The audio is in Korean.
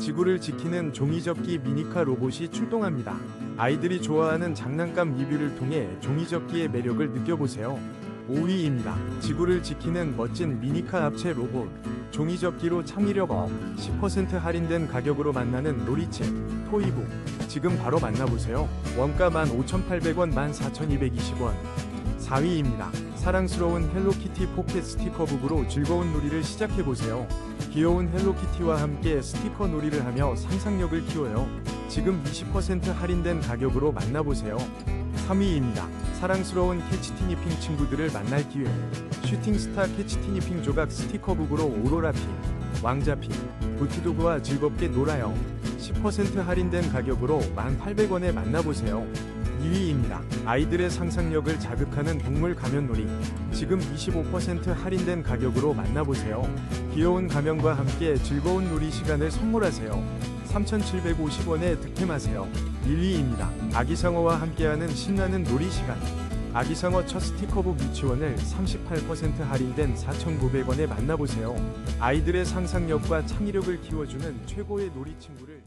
지구를 지키는 종이접기 미니카 로봇이 출동합니다. 아이들이 좋아하는 장난감 리뷰를 통해 종이접기의 매력을 느껴보세요. 5위입니다. 지구를 지키는 멋진 미니카 합체 로봇. 종이접기로 창의력 업, 10% 할인된 가격으로 만나는 놀이책, 토이북. 지금 바로 만나보세요. 원가 15,800원, 14,220원. 4위입니다. 사랑스러운 헬로키티 포켓 스티커북으로 즐거운 놀이를 시작해보세요. 귀여운 헬로키티와 함께 스티커 놀이를 하며 상상력을 키워요. 지금 20% 할인된 가격으로 만나보세요. 3위입니다. 사랑스러운 캐치티니핑 친구들을 만날 기회. 슈팅스타 캐치티니핑 조각 스티커북으로 오로라핑, 왕자핑, 부티도그와 즐겁게 놀아요. 10% 할인된 가격으로 1,800원에 만나보세요. 2위입니다. 아이들의 상상력을 자극하는 동물 가면놀이. 지금 25% 할인된 가격으로 만나보세요. 귀여운 가면과 함께 즐거운 놀이 시간을 선물하세요. 3,750원에 득템하세요. 1위입니다. 아기상어와 함께하는 신나는 놀이 시간. 아기상어 첫 스티커북 유치원을 38% 할인된 4,900원에 만나보세요. 아이들의 상상력과 창의력을 키워주는 최고의 놀이 친구를